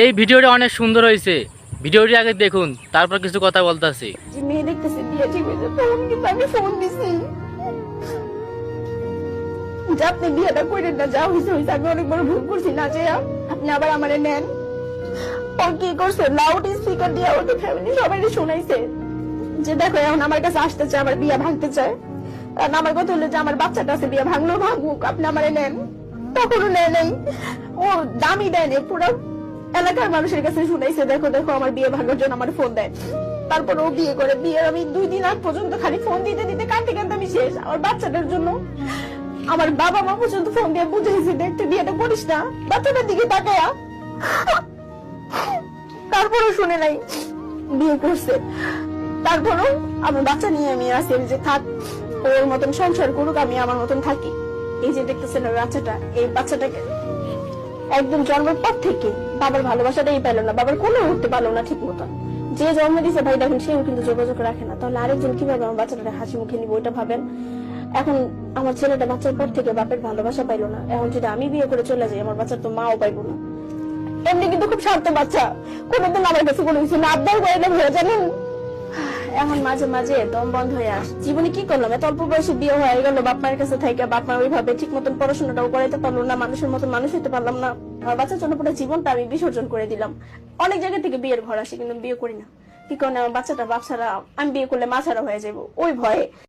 এই ভিডিওটা অনেক সুন্দর হয়েছে। ভিডিওটি আগে দেখুন, তারপর কিছু কথা দিছি। যে আপনি নেন। কি করছে? লাউড স্পিকার দিয়ে ফ্যামিলি সবাই শোনাইছে। যে দেখো, এখন আমার কাছে আসতে ভাঙতে চায় কারণ আমার কথা হলো যে আমার বাচ্চাটা আছে ভাঙুক, আপনি আমারে নেন। তখনও নেয় নাই। ও দামি দেয়নি পুরো এলাকার মানুষের কাছে শুনাইছে দেখো দেখো, আমার বিয়ে ভাঙার জন্য আমার ফোন দেয়। তারপর ও বিয়ে করে বিয়ে আমি দুই দিন আগ পর্যন্ত খালি ফোন দিতে দিতে কাঁদতে কাঁদতে আমি শেষ। আমার বাচ্চাটার জন্য আমার বাবা মা পর্যন্ত ফোন দিয়ে বুঝাইছে, দেখতে বিয়েটা করিস না। বাচ্চাটার দিকে তাকায়া তারপরও শুনে নাই, বিয়ে করছে। তারপরও আমার বাচ্চা নিয়ে আমি আসি যে থাক, ওর মতন সংসার করুক, আমি আমার মতন থাকি। এই যে দেখতেছেন ওই বাচ্চাটা, এই বাচ্চাটাকে একদম জন্মের পর থেকে বাবার ভালোবাসাটাই পেল না, বাবার কোনো উঠতে পারল না ঠিক মতন। যে জন্ম দিছে ভাই, দেখেন, সেও কিন্তু যোগাযোগ রাখে না। তাহলে আরেকজন কীভাবে আমার বাচ্চাটা হাসি মুখে নিব, ওইটা ভাবেন? এখন আমার ছেলেটা বাচ্চার পর থেকে বাপের ভালোবাসা পাইলো না। এখন যদি আমি বিয়ে করে চলে যাই, আমার বাচ্চার তো মাও পাইবো না। এমনি কিন্তু খুব শান্ত বাচ্চা। কোনোদিন আমার কাছে কোনো কিছু না আবদার করে না জানেন? এখন মাঝে মাঝে দম বন্ধ হয়ে আস জীবনে কি করলাম? এত অল্প বয়সে বিয়ে হয়ে গেল বাপ মায়ের কাছে থেকে বাপ মা ওইভাবে ঠিক মতন পড়াশোনাটাও করাইতে পারল না, মানুষের মতন মানুষ হইতে পারলাম না। আমার বাচ্চার জন্য পুরো জীবনটা আমি বিসর্জন করে দিলাম। অনেক জায়গা থেকে বিয়ের ঘর আসি, কিন্তু বিয়ে করি না। কি কারণে আমার বাচ্চাটা বাপ ছাড়া আমি বিয়ে করলে মা ছাড়া হয়ে যাব ওই ভয়ে।